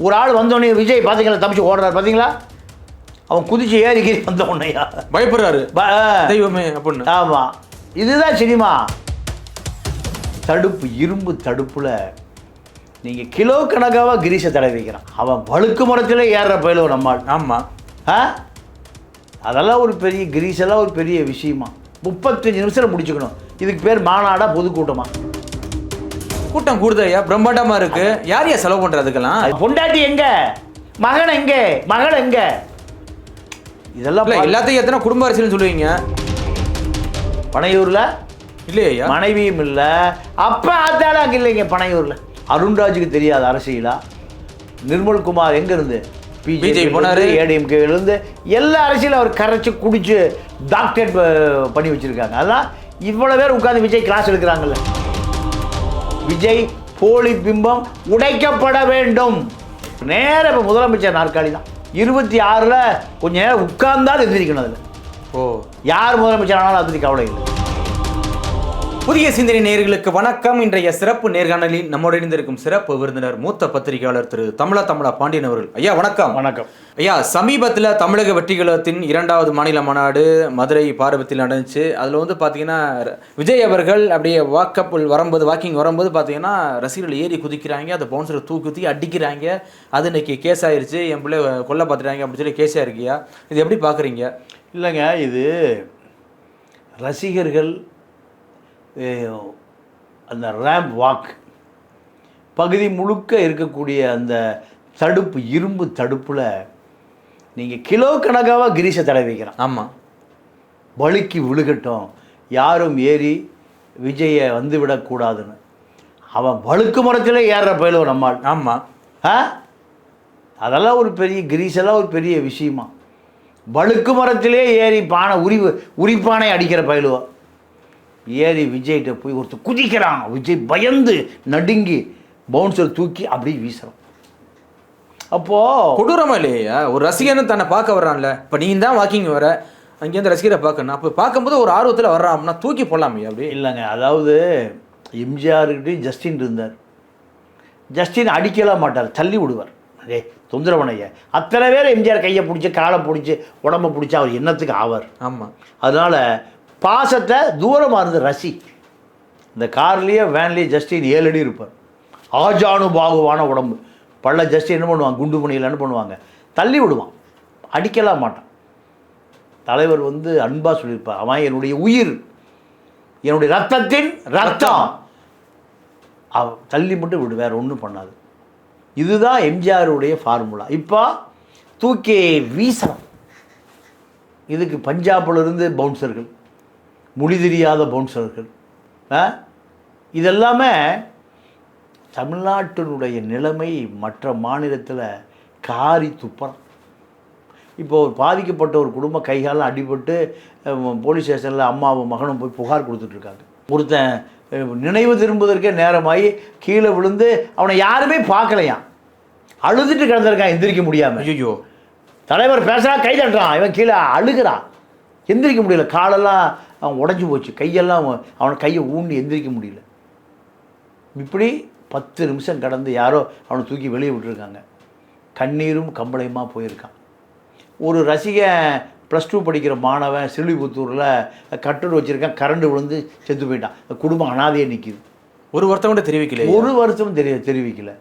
ஒரு ஆள் வந்தோடனே விஜய் பார்த்தீங்களா தப்பிச்சு ஓடுறாரு பார்த்தீங்களா அவன் குதிச்சு ஏறி கீறி வந்த உடனேயா பயப்படுறாரு. தெய்வமே அப்படின்னு. ஆமாம் இதுதான் சினிமா. தடுப்பு இரும்பு தடுப்புல நீங்கள் கிலோ கணக்காக கிரீஷை தடவி வைக்கிறான். அவன் வழுக்கு மரத்தில் ஏறுற பயிலும் நம்மால். ஆமா. ஆ? அதெல்லாம் ஒரு பெரிய கிரீஸ் எல்லாம் ஒரு பெரிய விஷயமா. முப்பத்தஞ்சு நிமிஷத்தில் முடிச்சுக்கணும். இதுக்கு பேர் மாநாடா பொதுக்கூட்டமா. கூட்டம் கூடுதையா பிரம்மாண்டமா இருக்கு. யார் யார் செலவு பண்றதுக்கெல்லாம் பொண்டாட்டி எங்க? மகன் எங்க? மகள் எங்க? இதெல்லாம் இல்ல எல்லாத்தையும் எத்தனை குடும்ப அரசியல்னு சொல்லுவீங்க? பனையூர்ல? இல்லையா மனைவியும் இல்லை. அப்ப ஆத்தாலும் அங்கே இல்லைங்க பனையூர்ல. அருண்ராஜுக்கு தெரியாத அரசியலா? நிர்மல் குமார் எங்க இருந்து? BJP போனாரு. ஏடிஎம்கே இருந்து எல்லா அரசியலும் அவர் கரைச்சு குடிச்சு டாக்டரேட் பண்ணி வச்சிருக்காங்க. அதான் இவ்வளவு பேர் உட்கார்ந்து விஜய் கிளாஸ் எடுக்கிறாங்கல்ல. விஜய் போலி பிம்பம் உடைக்கப்பட வேண்டும். நேர இப்போ முதலமைச்சர் நாற்காலி தான். இருபத்தி ஆறில் கொஞ்ச நேரம் உட்கார்ந்தாலும் எந்திரிக்கணும் அதில். ஓ. யார் முதலமைச்சர் ஆனாலும் அதை கவலை இல்லை. புதிய சிந்தனை நேயர்களுக்கு வணக்கம். இன்றைய சிறப்பு நேர்காணலில் நம்மோடு இணைந்திருக்கும் சிறப்பு விருந்தினர் மூத்த பத்திரிகையாளர் திரு தமிழா தமிழா பாண்டியன் அவர்கள். ஐயா வணக்கம். வணக்கம். ஐயா சமீபத்தில் தமிழக வெற்றிகழகத்தின் இரண்டாவது மாநில மாநாடு மதுரை பார்வத்தில் நடந்துச்சு. அதில் வந்து பார்த்தீங்கன்னா விஜய் அவர்கள் அப்படியே வாக்கப் வரும்போது வாக்கிங் வரும்போது பார்த்தீங்கன்னா ரசிகர்கள் ஏறி குதிக்கிறாங்க அந்த பவுன்சரை தூக்கி ஊற்றி அடிக்கிறாங்க. அது இன்னைக்கு கேஸ் ஆயிருச்சு. என் பிள்ளை கொல்ல பார்த்துட்டாங்க அப்படின்னு சொல்லி கேஸாக இருக்கியா இது எப்படி பார்க்குறீங்க இல்லைங்க இது ரசிகர்கள் அந்த ரேம்ப் வாக் பகுதி முழுக்க இருக்கக்கூடிய அந்த தடுப்பு இரும்பு தடுப்பில் நீங்கள் கிலோ கணக்காக கிரீஷை தடவி வைக்கிறான் ஆமாம் வழுக்கி விழுகட்டும். யாரும் ஏறி விஜயை வந்து விடக்கூடாதுன்னு அவன் வழுக்கு மரத்தில் ஏறுற பயிலுவன் நம்மால். ஆமாம் ஆ? அதெல்லாம் ஒரு பெரிய கிரீஸ் எல்லாம் ஒரு பெரிய விஷயமா. வழுக்கு மரத்திலே ஏறி பானை உரி உரிப்பானை அடிக்கிற பயிலுவா. ஏறி விஜய்கிட்ட போய் ஒருத்தர் குதிக்கிறான். விஜய் பயந்து நடுங்கி பவுன்சர் தூக்கி அப்படியே வீசுறான். அப்போது கொடூரமா இல்லையா? ஒரு ரசிகன் தன்னை பார்க்க வர்றான்ல. இப்போ நீ தான் வாக்கிங் வர. அங்கேருந்து ரசிகரை பார்க்கணும். அப்போ பார்க்கும்போது ஒரு ஆர்வத்தில் வர்றான் அப்படின்னா தூக்கி போடலாமே அப்படி இல்லைங்க. அதாவது எம்ஜிஆர்கிட்டையும் ஜஸ்டின் இருந்தார். ஜஸ்டின் அடிக்கலாம் மாட்டார். தள்ளி விடுவார். அதே தொந்தரவனைய. அத்தனை பேர் எம்ஜிஆர் கையை பிடிச்சி காலை பிடிச்சி உடம்ப பிடிச்சி அவர் என்னத்துக்கு ஆவார்? ஆமாம் அதனால் பாசத்தை தூரமாக இருந்து ரசி. இந்த கார்லேயே வேன்லேயே ஜஸ்டின் ஏழு அடி இருப்பார். ஆஜானு பாகுவான உடம்பு. பள்ள ஜஸ்டின் என்ன பண்ணுவாங்க? குண்டு மணியில் என்ன பண்ணுவாங்க. தள்ளி விடுவான். அடிக்கலாம் மாட்டான். தலைவர் வந்து அன்பாக சொல்லியிருப்பார். அவன் என்னுடைய உயிர். என்னுடைய ரத்தத்தின் ரத்தம். அவ தள்ளி மட்டும் விடு வேற ஒன்றும் பண்ணாது. இதுதான் எம்ஜிஆருடைய ஃபார்முலா. இப்போ தூக்கி வீசணும். இதுக்கு பஞ்சாபிலிருந்து பவுன்சர்கள். மொழி தெரியாத பவுன்சர்கள்? இதெல்லாமே தமிழ்நாட்டினுடைய நிலைமை மற்ற மாநிலத்தில் காரி துப்புறான் இப்போ ஒரு பாதிக்கப்பட்ட ஒரு குடும்ப கைகாலம் அடிபட்டு போலீஸ் ஸ்டேஷனில் அம்மாவும் மகனும் போய் புகார் கொடுத்துட்ருக்காங்க. ஒருத்தன் நினைவு திரும்புவதற்கே நேரமாகி கீழே விழுந்து அவனை யாருமே பார்க்கலையாம். அழுதுட்டு கிடந்திருக்கான் எந்திரிக்க முடியாமல் ஐயோ தலைவர் பேசுறா கை தட்டுறான் இவன் கீழே அழுகிறான் எந்திரிக்க முடியல. காலெல்லாம் அவன் உடஞ்சி போச்சு. கையெல்லாம் அவன் கையை ஊண்டி எந்திரிக்க முடியல. இப்படி பத்து நிமிஷம் கடந்து யாரோ அவனை தூக்கி வெளியே விட்டுருக்காங்க. கண்ணீரும் கம்பளையுமா போயிருக்கான். ஒரு ரசிகன் ப்ளஸ் டூ படிக்கிற மாணவன் சிறுவிபுத்தூரில் கட்டடு வச்சுருக்கான். கரண்டு விழுந்து செத்து போயிட்டான். குடும்பம் அனாதையே நிற்கிது ஒரு ஒருத்தன் கூட தெரிவிக்கல ஒரு வருஷமும் தெரிய தெரிவிக்கல.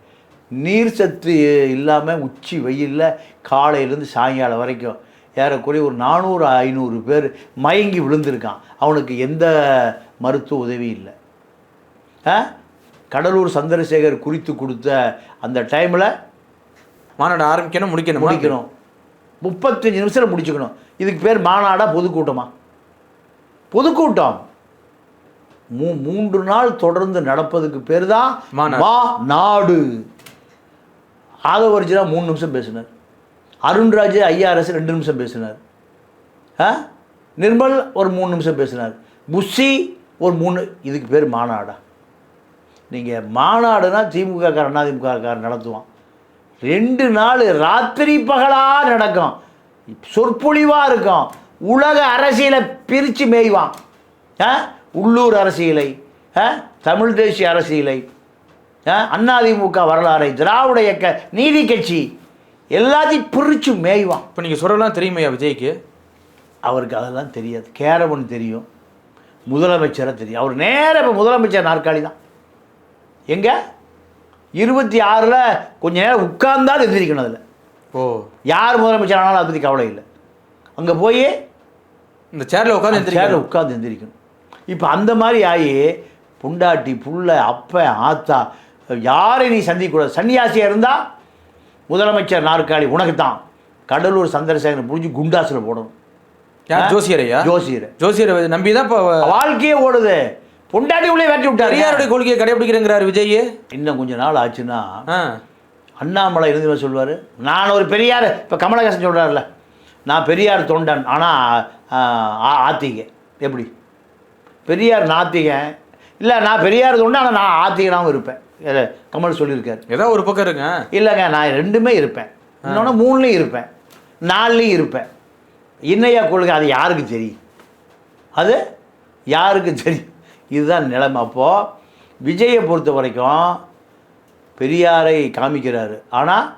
நீர் சத்து இல்லாமல் உச்சி வெயிலில் காலையிலேருந்து சாயங்காலம் வரைக்கும் ஏறக்குறைய ஒரு நானூறு ஐநூறு பேர் மயங்கி விழுந்திருக்கான். அவனுக்கு எந்த மருத்துவ உதவி இல்லை. ஆ? கடலூர் சந்திரசேகர் குறித்து கொடுத்த அந்த டைமில் மாநாடு ஆரம்பிக்கணும் முடிக்கணும்? முடிக்கணும். முப்பத்தஞ்சு நிமிஷத்தில் முடிச்சுக்கணும். இதுக்கு பேர் மாநாடா பொதுக்கூட்டமா? பொதுக்கூட்டம். மூ மூன்று நாள் தொடர்ந்து நடப்பதுக்கு பேர் தான் நாடு ஆதவர்ஜினா மூணு நிமிஷம் பேசினார். அருண்ராஜ் ஐஆர்எஸ் ரெண்டு நிமிஷம் பேசினார். ஆ? நிர்மல் ஒரு மூணு நிமிஷம் பேசினார். புஷி ஒரு மூணு இதுக்கு பேர் மாநாடா. நீங்கள் மாநாடுனா திமுக காரன் அதிமுக காரன் நடத்துவான். ரெண்டு நாள் ராத்திரி பகலாக நடக்கும். சொற்பொழிவாக இருக்கும். உலக அரசியலை பிரித்து மேய்வான். ஆ? உள்ளூர் அரசியலை ஆ? தமிழ் தேசிய அரசியலை அதிமுக வரலாறை திராவிட இயக்க நீதி கட்சி எல்லாத்தையும் பிரித்து மேய்வான். இப்போ நீங்கள் சொல்கிறலாம் தெரியுமையா விஜய்க்கு? அவருக்கு அதெல்லாம் தெரியாது. கேரவன் தெரியும். முதலமைச்சரை தெரியும். அவர் நேரா இப்போ முதலமைச்சர் நாற்காலி தான். எங்கே? இருபத்தி ஆறில் கொஞ்ச நேரம் உட்கார்ந்தாலும் எந்திரிக்கணும் அதில். ஓ. யார் முதலமைச்சர் ஆனாலும் அதை பற்றி கவலை இல்லை. அங்கே போய் இந்த சேர்ல உட்காந்து சேரில் எந்திரிக்காரு உட்கார்ந்து எந்திரிக்கணும். இப்போ அந்த மாதிரி ஆகி புண்டாட்டி புள்ள அப்ப ஆத்தா யாரை நீ சந்திக்கக்கூடாது சன்னியாசியாக இருந்தால் முதலமைச்சர் நாற்காலி உனக்கு தான் கடலூர் சந்திரசேகரன் புரிஞ்சு குண்டாசில் போடணும். யார்? ஜோசியரையா? ஜோசியர். ஜோசியரை நம்பி தான் இப்போ வாழ்க்கையே ஓடுது. பொண்டாட்டி உள்ளே வெட்டி விட்டாரு பெரியாருடைய கொள்கையை கடைபிடிக்கிறேங்கிறாரு விஜய் இன்னும் கொஞ்ச நாள் ஆச்சுன்னா அண்ணாமலை இருந்து சொல்லுவார். நான் ஒரு பெரியார் இப்போ கமலஹாசன் சொல்கிறார்ல நான் பெரியார் தொண்டன் ஆனால் ஆத்திக. எப்படி? பெரியார் நாத்திகன் இல்லை நான் பெரியார் தொண்டன் ஆனால் நான் ஆத்திகனாகவும் இருப்பேன். கமல் சொல்லியிருக்காரு. ஏதோ ஒரு பக்கம் இருங்க. இல்லைங்க நான் ரெண்டுமே இருப்பேன். இன்னொன்று மூணுலேயும் இருப்பேன். நாலுலேயும் இருப்பேன். இன்னையா கொள்கை அது யாருக்கு தெரியும் அது யாருக்கு தெரியும் இதுதான் நிலைமை. அப்போது விஜயை பொறுத்த வரைக்கும் பெரியாரை காமிக்கிறாரு. ஆனால்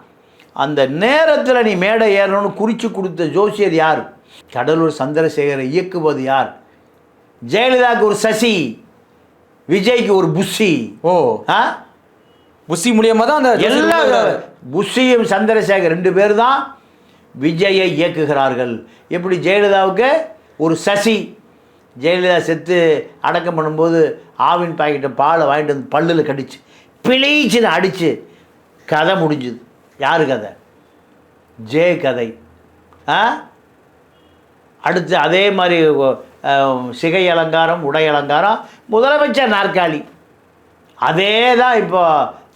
அந்த நேரத்தில் நீ மேடை ஏறணும்னு குறித்து கொடுத்த ஜோசியர் யார்? கடலூர் சந்திரசேகரை இயக்குவது யார்? ஜெயலலிதாவுக்கு ஒரு சசி விஜய்க்கு ஒரு புஷி ஓ. ஆ? புஷி மூலியமா தான் அந்த எல்லா. புஷியும் சந்திரசேகர் ரெண்டு பேர் தான் விஜயை இயக்குகிறார்கள். எப்படி ஜெயலலிதாவுக்கு ஒரு சசி ஜெயலலிதா செத்து அடக்கம் பண்ணும்போது ஆவின் பாக்கெட்டை பாலை வாங்கிட்டு வந்து பல்லில் கடிச்சு பிழைச்சுன்னு அடித்து கதை முடிஞ்சுது. யார் கதை? ஜே கதை. ஆ? அடுத்து அதே மாதிரி சிகை அலங்காரம் உடை அலங்காரம் முதலமைச்சர் நாற்காலி. அதே தான் இப்போ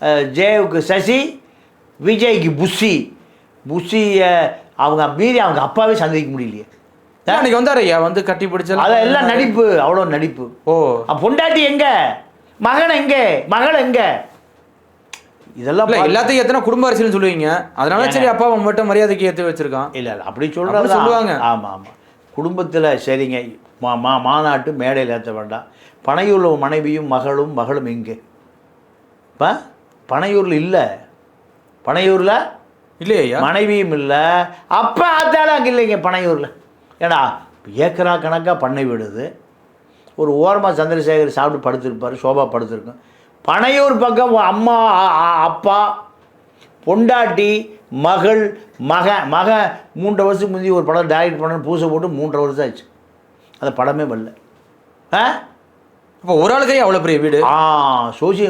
அஹ், ஜேவுக்கு சசி விஜய்க்கு புஷி புஷியை அவங்க மீறி அவங்க அப்பாவே சந்திக்க முடியலையே. அன்னைக்கு வந்தாரு ஐயா? வந்து கட்டி பிடிச்சல அதெல்லாம் நடிப்பு அவ்வளோ நடிப்பு. ஓ. பொண்டாட்டி எங்க? மகன் எங்க? மகள் எங்க? இதெல்லாம் எல்லாத்தையும் எத்தனை குடும்ப அரசியல்னு சொல்லுவீங்க. அதனால சரி அப்பா மட்டும் மரியாதைக்கு ஏத்து வச்சிருக்கான். இல்லை இல்லை அப்படி சொல்கிறது சொல்லுவாங்க. ஆமாம் ஆமாம் குடும்பத்தில் சரிங்க. மா மா மாநாட்டு மேடையில் ஏற்ற வேண்டாம். பனையூரில் மனைவியும் மகளும் மகளும் எங்கே? இப்போ பனையூரில் இல்லை. பனையூரில் இல்லையா? மனைவியும் இல்லை. அப்போ ஆத்தாலும் அங்கே இல்லைங்க பனையூரில். ஏடா ஏக்கரா கணக்காக பண்ணை விடுது. ஒரு ஓரமாக சந்திரசேகர் சாப்பிட்டு படுத்திருப்பார் சோபா படுத்திருக்கும். பனையூர் பக்கம் அம்மா அப்பா பொண்டாட்டி மகள் மக மக மூன்றரை வருஷத்துக்கு முந்தி ஒரு படம் டைரக்ட் பண்ண பூசை போட்டு மூன்றரை வருஷம் ஆச்சு. அந்த படமே வரல. ஆ? அப்போ ஒரு ஆளுக்கே அவ்வளவு பெரிய வீடு? ஆ சோசி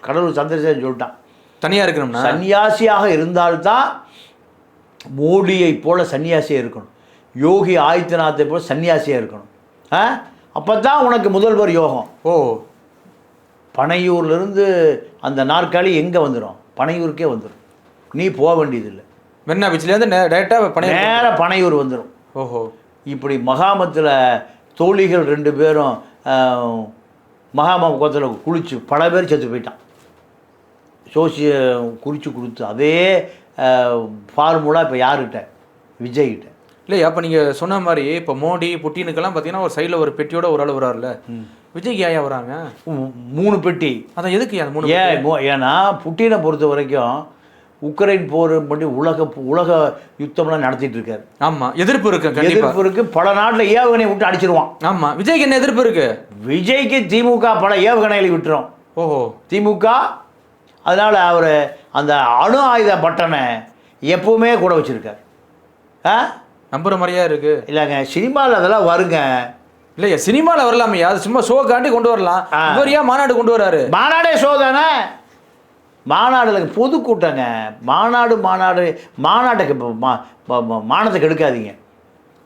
கடலூர் சந்திரசேகர் சொல்லிட்டான். தனியா இருக்கணும்னா? சன்னியாசியாக இருந்தால்தான் மோடியை போல சன்னியாசியாக இருக்கணும். யோகி ஆதித்யநாத்தை போல சன்னியாசியாக இருக்கணும். ஆ? அப்போ தான் உனக்கு முதல்வர் யோகம். ஓ. பனையூர்லேருந்து அந்த நாற்காலி எங்கே வந்துடும் பனையூருக்கே வந்துடும் நீ போக வேண்டியதில்லை. மெரினா பீச்ல இருந்து டைரக்டா பணைய நேராக பனையூர் வந்துடும் ஓஹோ. இப்படி மகாமத்தில் தோழிகள் ரெண்டு பேரும் மகாமகத்தில் குளிச்சு பல பேர் செத்து போயிட்டான். சோசிய குறித்து கொடுத்து அதே ஃபார்முலா இப்போ யார்கிட்ட? விஜய்கிட்ட. இல்லையா அப்ப நீங்க சொன்ன மாதிரி இப்போ மோடி புட்டினுக்கெல்லாம் பார்த்தீங்கன்னா ஒரு சைடுல ஒரு பெட்டியோட ஒரு ஆள் வராருல்ல? விஜய்க்கு ஏன் வராங்க? மூணு பெட்டி. அதான் எதுக்கு அந்த மூணு ஏன் ஏன்னா புட்டினை பொறுத்த வரைக்கும் உக்ரைன் போர் பண்ணி உலக உலக யுத்தம்லாம் நடத்திட்டு இருக்காரு ஆமா எதிர்ப்பு இருக்கு எதிர்ப்பு இருக்கு பல நாட்டில் ஏவுகணை விட்டு அடிச்சிருவான். ஆமா விஜய்க்கு என்ன எதிர்ப்பு இருக்கு? விஜய்க்கு திமுக பல ஏவுகணைகளை விட்டுரும். ஓஹோ. திமுக அதனால் அவர் அந்த அணு ஆயுத பட்டனை எப்பவுமே கூட வச்சுருக்கார். ஆ? நம்புற மாதிரியா இருக்கு? இல்லைங்க சினிமாவில் அதெல்லாம் வருங்க. இல்லையா சினிமால வரலாமையா அது சும்மா ஷோ காண்டி கொண்டு வரலாம். இவர் ஏன் மாநாடு கொண்டு வராரு? மாநாடே சோதனை மாநாடுல பொதுக்கூட்டங்க. மாநாடு மாநாடு மாநாட்டுக்கு இப்போ மா மா- மா- மானத்தை கெடுக்காதீங்க.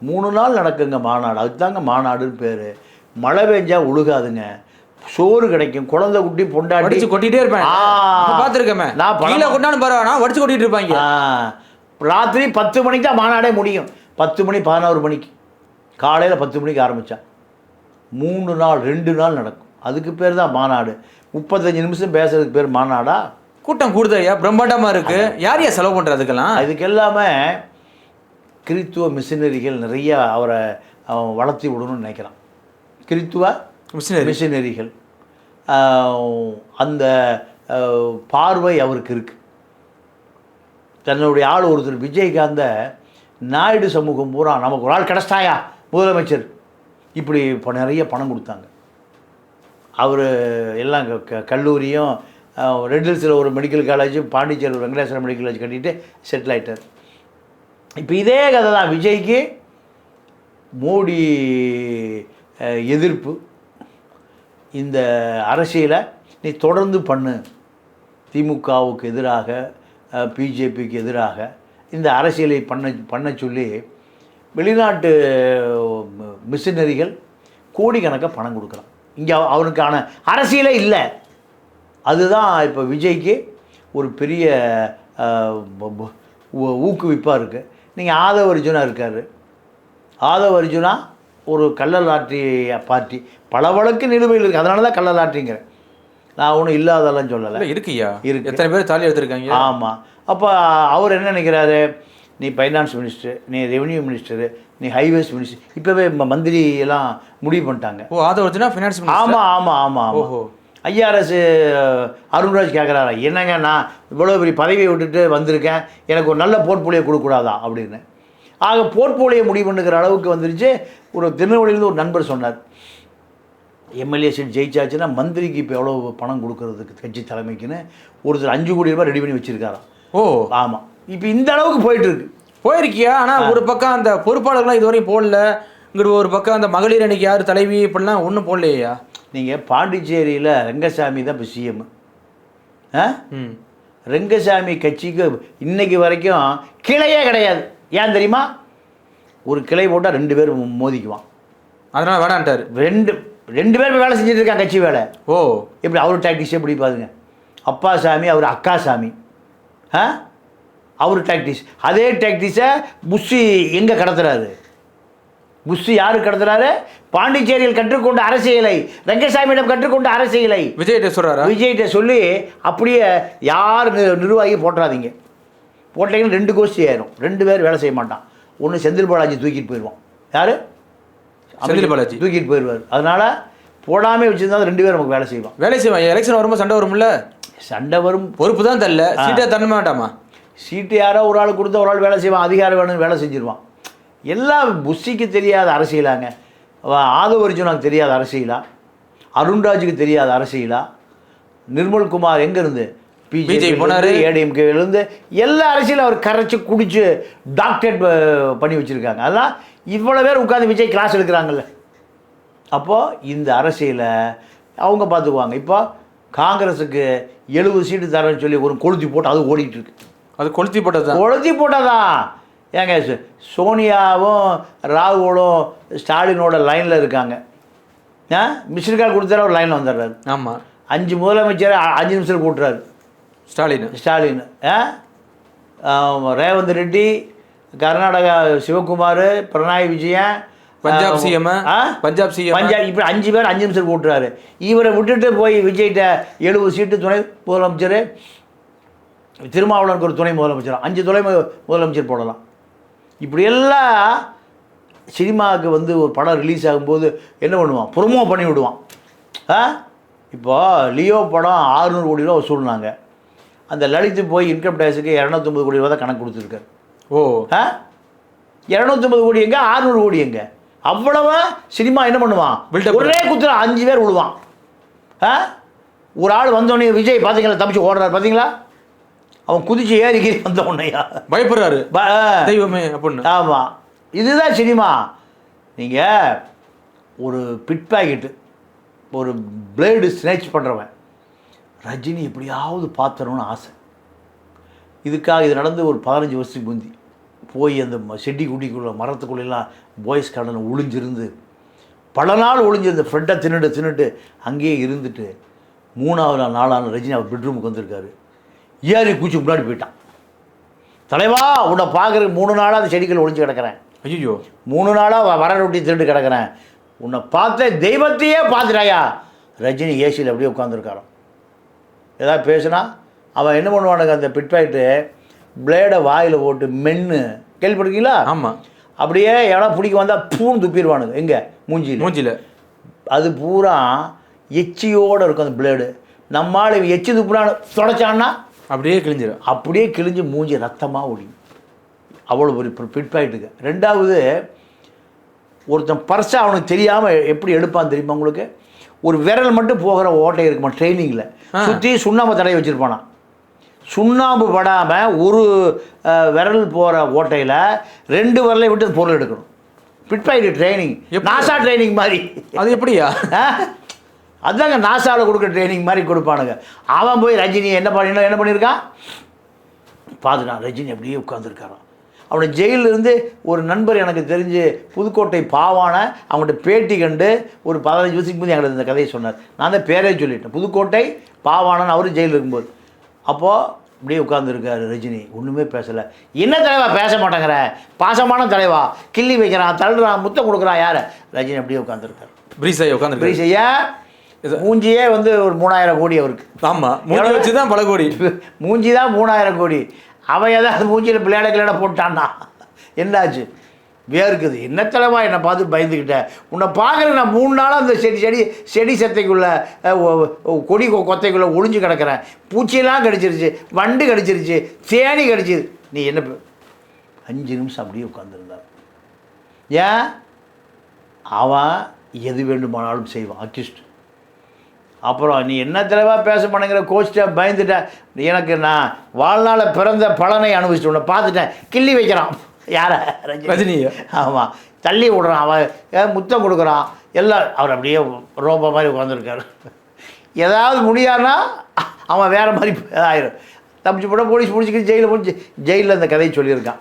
மூணு நாள் நடக்குங்க மாநாடு. அதுதாங்க மாநாடுன்னு பேர். மழை பெஞ்சா உழுகாதுங்க. சோறு கிடைக்கும். குழந்தை குட்டி பொண்டாட்டி. வடிச்சு கொட்டிட்டே இருப்பேன் ஆ. பாத்துருக்கேன் நான் கீழே கொண்டான்னு பரவாயில்ல வடிச்சு கொட்டிட்டு இருப்பாங்க. ராத்திரி பத்து மணிக்கு தான் மாநாடே முடியும். பத்து மணி பதினோரு மணிக்கு. காலையில் பத்து மணிக்கு ஆரம்பித்தா மூணு நாள் ரெண்டு நாள் நடக்கும். அதுக்கு பேர் தான் மாநாடு. முப்பத்தஞ்சு நிமிஷம் பேசுறதுக்கு பேர் மாநாடா? கூட்டம் கூடுதையா பிரம்மாண்டமா இருக்கு. யார் யார் செலவு பண்றது அதுக்கெல்லாம்? அதுக்கு எல்லாமே கிறித்துவ மிஷினரிகள் நிறைய அவரை அவன் வளர்த்தி விடணும்னு நினைக்கிறான். கிறித்துவ மிஷினரி. மிஷினரிகள். அந்த பார்வை அவருக்கு இருக்கு. தன்னுடைய ஆள் ஒருத்தர் விஜயகாந்த நாயுடு சமூகம் பூரா நமக்கு ஒரு ஆள் கிடச்சிட்டாயா? முதலமைச்சர். இப்படி இப்போ நிறைய பணம் கொடுத்தாங்க. அவர் எல்லாம் க- கல்லூரியும் அஹ், ரெட் ஹில்ஸில் ஒரு மெடிக்கல் காலேஜ் பாண்டிச்சேரி ஒரு வெங்கடேஸ்வரம் மெடிக்கல் காலேஜ் கட்டிட்டு செட்டில் ஆயிட்டார். இப்போ இதே கதை தான் விஜய்க்கு மோடி எதிர்ப்பு. இந்த அரசியலை நீ தொடர்ந்து பண்ணு. திமுகவுக்கு எதிராக பிஜேபிக்கு எதிராக இந்த அரசியலை பண்ண பண்ண சொல்லி வெளிநாட்டு மிஷினரிகள் கோடிக்கணக்காக பணம் கொடுக்குறான் இங்கே அவனுக்கான அரசியலே இல்லை. அதுதான் இப்போ விஜய்க்கு ஒரு பெரிய ஊக்குவிப்பாக இருக்குது நீங்கள் ஆதவ அர்ஜுனா இருக்கார். ஆதவ அர்ஜுனா ஒரு கள்ளலாற்றி பார்ட்டி பல வழக்கு நிலுவையில் இருக்குது அதனால தான் கள்ளலாற்றிங்கிறேன் நான் ஒன்றும் இல்லாதெல்லாம் சொல்லலை. இல்ல இருக்குய்யா இருக்கு. எத்தனை பேர் தாலி எடுத்திருக்காங்க ஆமாம் அப்போ அவர் என்ன நினைக்கிறாரு? நீ ஃபைனான்ஸ் மினிஸ்டர் நீ ரெவென்யூ மினிஸ்டர் நீ ஹைவேஸ் மினிஸ்டர் இப்போவே மந்திரி எல்லாம் முடிவு பண்ணிட்டாங்க. ஓ ஆதவ அர்ஜுனா ஃபினான்ஸ் ஆமாம் ஆமாம் ஆமாம் ஓஹோ. ஐஆர்எஸ் அருண்ராஜ் கேட்குறாரா என்னங்க நான் இவ்வளோ பெரிய பதவியை விட்டுட்டு வந்திருக்கேன். எனக்கு ஒரு நல்ல போர்ட்போலியோ கொடுக்கக்கூடாதா? அப்படின்னு. ஆக போர்ட்போலியோ முடிவு பண்ணுகிற அளவுக்கு வந்துருச்சு. ஒரு திருநெல்வேலியிலேருந்து ஒரு நண்பர் சொன்னார். எம்எல்ஏ சீட் ஜெயிச்சாச்சுன்னா மந்திரிக்கு இப்போ எவ்வளோ பணம் கொடுக்கறதுக்கு கட்சி தலைமைக்குன்னு ஒருத்தர் அஞ்சு கோடி ரூபாய் ரெடி பண்ணி வச்சிருக்காராம். ஓ. ஆமாம் இப்போ இந்த அளவுக்கு போயிட்டு இருக்கு. போயிருக்கியா? ஆனா ஒரு பக்கம் அந்த பொறுப்பாளர்லாம் இதுவரையும் போடல. இங்கிட்டு ஒரு பக்கம் அந்த மகளிர் அன்னைக்கு யார் தலைவி இப்படிலாம் ஒன்றும் போடலையா? நீங்கள் பாண்டிச்சேரியில் ரெங்கசாமி தான் இப்போ சிஎம் ஆ? ரெங்கசாமி கட்சிக்கு இன்னைக்கு வரைக்கும் கிளையே கிடையாது. ஏன் தெரியுமா? ஒரு கிளை போட்டால் ரெண்டு பேர் மோதிக்குவான். அதனால வேணான்ட்டாரு ரெண்டு ரெண்டு பேர் வேலை செஞ்சுட்டு இருக்கான் கட்சி வேலை. ஓ. எப்படி அவர் டாக்டிக்ஸே எப்படி பாருங்க. அப்பா சாமி அவர் அக்கா சாமி. ஆ? அவர் டாக்டிக்ஸ் அதே டாக்டிக்ஸை புஷி எங்கே கடத்துறாரு? புஷி யாரு கடத்துறாரு? பாண்டிச்சேரியில் கற்றுக்கொண்ட அரசியலை ரங்கசாமியிடம் கற்றுக்கொண்ட அரசியலை விஜய்கிட்ட சொல்றாரா? விஜய்கிட்ட சொல்லி அப்படியே யார் நிர்வாகி போட்டுறாதீங்க போட்டீங்கன்னா ரெண்டு கோஷ்டி ஆயிரும். ரெண்டு பேர் வேலை செய்ய மாட்டான். ஒன்று செந்தில் பாலாஜி தூக்கிட்டு போயிடுவான். யார்? செந்தில் பாலாஜி. தூக்கிட்டு போயிடுவார். அதனால போடாமே வச்சிருந்தா ரெண்டு பேர் நமக்கு வேலை செய்வான் வேலை செய்வான் எலெக்ஷன் வரும்போது சண்டை வரும்ல? சண்டை வரும். பொறுப்பு தான் தரல சீட்டை தர மாட்டாமா சீட்டு யாரோ ஒரு ஆள் கொடுத்து ஒரு ஆள் வேலை செய்வான். அதிகாரம் வேணும்னு வேலை செஞ்சிருவான். எல்லாம் புஷிக்கு தெரியாத அரசியலாங்க. ஆதவ அர்ஜுனாக்கு தெரியாத அரசியலா? அருண்ராஜுக்கு தெரியாத அரசியலா? நிர்மல்குமார் எங்கேருந்து BJP போனாரு. ஏடிஎம்கேலேருந்து எல்லா அரசியலும் அவர் கரைச்சி குடிச்சு டாக்டரேட் பண்ணி வச்சுருக்காங்க. அதெல்லாம் இவ்வளோ பேர் உட்காந்து விஜய் கிளாஸ் எடுக்கிறாங்கல்ல. அப்போது இந்த அரசியலை அவங்க பார்த்துக்குவாங்க. இப்போ காங்கிரஸுக்கு எழுபது சீட்டு தரேன்னு சொல்லி ஒரு கொளுத்தி போட்டு அது ஓடிட்டு இருக்கு. அது கொளுத்தி போட்டது கொளுத்தி போட்டதா? ஏங்க சோனியாவும் ராகுலும் ஸ்டாலினோட லைனில் இருக்காங்க. ஆ? மிஸ்டர் கால் கொடுத்தாரு அவர் லைனில் வந்துடுறாரு. ஆமா. அஞ்சு முதலமைச்சர் அஞ்சு நிமிஷம் கூட்டுறாரு. ஸ்டாலின். ஸ்டாலின் ரேவந்த் ரெட்டி கர்நாடகா சிவகுமார் பினராயி விஜயன் பஞ்சாப் சிஎம்? பஞ்சாப் சிஎம் பஞ்சாப் இப்படி அஞ்சு பேர் அஞ்சு நிமிஷம் கூட்டுறாரு இவரை விட்டுட்டு போய் விஜய்கிட்ட எழுபது சீட்டு துணை முதலமைச்சர் திருமாவளவனுக்கு ஒரு துணை முதலமைச்சர்? அஞ்சு துணை முதலமைச்சர் போடலாம். இப்படியெல்லாம் சினிமாவுக்கு வந்து ஒரு படம் ரிலீஸ் ஆகும்போது என்ன பண்ணுவான்? ப்ரொமோ பண்ணி விடுவான். ஆ? இப்போ லியோ படம் ஆறுநூறு கோடி ரூபா வசூல்னாங்க. அந்த லலித்து போய் இன்கம் டேக்ஸுக்கு இரநூத்தொம்பது கோடி ரூபா தான் கணக்கு கொடுத்துருக்காரு ஓ. ஆ? இரநூத்தொம்பது கோடி எங்க? ஆறுநூறு கோடி எங்க? அவ்வளவா சினிமா என்ன பண்ணுவான்? ஒரே குத்துல அஞ்சு பேர் விழுவான். ஆ? ஒரு ஆள் வந்தோடனே விஜய் பார்த்தீங்களா தப்பிச்சு ஓடுறாரு பார்த்தீங்களா அவன் குதிச்சு ஏறி கீறி வந்த உடனேயா பயப்படுறாரு. தெய்வமே அப்படின்னு. ஆமாம் இதுதான் சினிமா. நீங்கள் ஒரு பிட் பாக்கெட்டு ஒரு பிளேடு ஸ்னேச் பண்ணுறவன் ரஜினி எப்படியாவது பார்த்துடணும்னு ஆசை. இதுக்காக இது நடந்து ஒரு பதினஞ்சு வருஷத்துக்கு முந்தி போய் அந்த ம- செடி குட்டிக்குள்ள மரத்துக்குள்ளெல்லாம் பாய்ஸ் கார்டன் ஒளிஞ்சிருந்து பல நாள் ஒளிஞ்சிருந்து ஃப்ரெட்டை தின்னுட்டு தின்னுட்டு அங்கேயே இருந்துட்டு மூணாவது நாள் நாலாவது ரஜினி அவர் பெட்ரூமுக்கு வந்திருக்காரு. ஏறி கூச்சி முன்னாடி போயிட்டான். தலைவா உன்னை பார்க்குறதுக்கு மூணு நாளாக அந்த செடிகள் ஒளிஞ்சு கிடக்கிறேன். ஐயோ மூணு நாளாக வர ரொட்டி திருட்டு கிடக்கிறேன். உன்னை பார்த்த தெய்வத்தையே பார்த்துட்டாயா. ரஜினி ஏசியில் அப்படியே உட்காந்துருக்காராம் ஏதாவது பேசுனா அவன் என்ன பண்ணுவானுங்க அந்த பிட்பாயிட்டு பிளேடை வாயில் போட்டு மென்று கேள்விப்பட்டிருக்கீங்களா? ஆமா. அப்படியே இடம் பிடிக்க வந்தால் பூன்னு துப்பிடுவானுங்க. எங்கே? மூஞ்சியில். மூஞ்சில அது பூரா எச்சியோடு இருக்கும் அந்த பிளேடு நம்மால் எச்சு துப்புனான்னு தொடச்சான்னா? அப்படியே கிழிஞ்சிடும் அப்படியே கிழிஞ்சு மூஞ்சி ரத்தமாக ஒடியும். அவ்வளோ ஒரு ஃபிட் ஆகிட்டுங்க ரெண்டாவது ஒருத்தன் பர்ஸை அவனுக்கு தெரியாமல் எப்படி எடுப்பான் தெரியுமா உங்களுக்கு? ஒரு விரல் மட்டும் போகிற ஓட்டை இருக்குமா ட்ரைனிங்கில் சுற்றி சுண்ணாம்பு தடவை வச்சுருப்பானா? சுண்ணாம்பு படாமல் ஒரு விரல் போகிற ஓட்டையில் ரெண்டு விரலை விட்டு பொருள் எடுக்கணும். ஆகிட்டு ட்ரைனிங்? நாசா ட்ரைனிங் மாதிரி. அது எப்படியா? ஆ? அதாங்க நாசாவில் கொடுக்குற ட்ரைனிங் மாதிரி கொடுப்பானுங்க. அவன் போய் ரஜினி என்ன பண்ணி என்ன பண்ணியிருக்கான்? பார்த்துட்டான் ரஜினி அப்படியே உட்காந்துருக்காராம் அவனை ஜெயிலிருந்து ஒரு நண்பர் எனக்கு தெரிஞ்சு புதுக்கோட்டை பாவான அவங்கள்ட்ட பேட்டி கண்டு ஒரு பதினஞ்சு வருஷத்துக்கு முந்தைய எங்களுக்கு இந்த கதையை சொன்னார். நான் தான் பேரே சொல்லிட்டேன். புதுக்கோட்டை பாவானன் அவரும் ஜெயிலில் இருக்கும்போது. அப்போது அப்படியே உட்காந்துருக்காரு ரஜினி. ஒன்றுமே பேசலை. என்ன தலைவா பேச மாட்டேங்கிற? பாசமான தலைவா. கிள்ளி வைக்கிறான் தள்ளுறான் முத்தம் கொடுக்குறான் யார்? ரஜினி அப்படியே உட்காந்துருக்காரு பிரீஸ் இப்படி செய்ய மூஞ்சியே வந்து ஒரு மூணாயிரம் கோடி அவருக்கு. ஆமா மூஞ்சி? வச்சு தான் பல கோடி. மூஞ்சி தான் மூணாயிரம் கோடி. அவன் ஏதாவது மூஞ்சியில் பிள்ளையாட கிளாட போட்டான்னா? என்னாச்சு? வேர்க்குது. என்ன தலைவா என்னை பார்த்து பயந்துக்கிட்டேன் உன்னை பார்க்குற நான் மூணு நாளாக அந்த செடி செடி செடி செத்தைக்குள்ளே கொடி கொ- கொத்தைக்குள்ளே ஒளிஞ்சு கிடக்கிறேன். பூச்சியெல்லாம் கடிச்சிருச்சு. வண்டு கடிச்சிருச்சு. தேனி கடிச்சிது நீ என்ன அஞ்சு நிமிஷம் அப்படியே உட்காந்துருந்தார் ஏன்? அவன் எது வேண்டுமானாலும் செய்வான். அக்யூஸ்ட். அப்புறம் நீ என்ன தலைவா பேச மாட்டேங்கிற கோச்சிட்ட பயந்துட்ட. எனக்கு நான் வாழ்நாள பிறந்த பலனை அனுபவிச்சுட்டு உன்னை பார்த்துட்டேன். கிள்ளி வைக்கிறான். யார? ரஜினியை. ஆமாம் தள்ளி விடுறான். அவன் முத்தம் கொடுக்குறான். எல்லாம் அவர் அப்படியே ரோபோ மாதிரி உட்காந்துருக்காரு ஏதாவது முடியாதுன்னா அவன் வேறு மாதிரி ஆயிரும். தப்பிச்சு போட போலீஸ் முடிச்சுக்கிட்டு ஜெயிலில் முடிச்சு ஜெயிலில் அந்த கதையை சொல்லியிருக்கான்.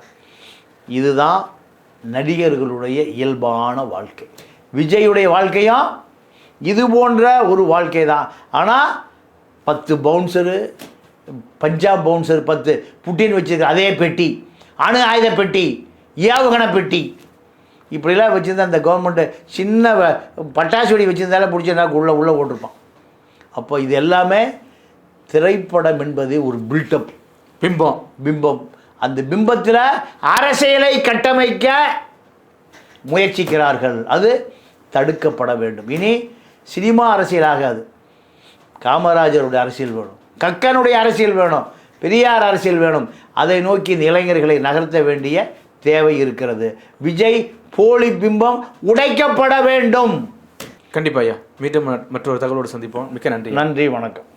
இதுதான் நடிகர்களுடைய இயல்பான வாழ்க்கை. விஜயுடைய வாழ்க்கையும் இது போன்ற ஒரு வாழ்க்கை தான். ஆனால் பத்து பவுன்சரு பஞ்சாப் பவுன்சர் பத்து புட்டின் வச்சிருக்க அதே பெட்டி அணு ஆயுத பெட்டி ஏவுகணை பெட்டி. இப்படிலாம் வச்சுருந்தா அந்த கவர்மெண்ட்டு சின்ன பட்டாசு வெடி வச்சுருந்தாலே பிடிச்சிருந்தா உள்ளே உள்ளே போட்டிருப்பான். அப்போ இது எல்லாமே திரைப்படம் என்பது ஒரு பில்டப் பிம்பம். பிம்பம். அந்த பிம்பத்தில் அரசியலை கட்டமைக்க முயற்சிக்கிறார்கள். அது தடுக்கப்பட வேண்டும். இனி சினிமா அரசியல் ஆகாது. காமராஜருடைய அரசியல் வேணும். கக்கனுடைய அரசியல் வேணும். பெரியார் அரசியல் வேணும். அதை நோக்கி இந்த இளைஞர்களை நகர்த்த வேண்டிய தேவை இருக்கிறது. விஜய் போலி பிம்பம் உடைக்கப்பட வேண்டும். கண்டிப்பா ஐயா. மீண்டும் மற்றொரு தகவலோடு சந்திப்போம். மிக்க நன்றி நன்றி வணக்கம்.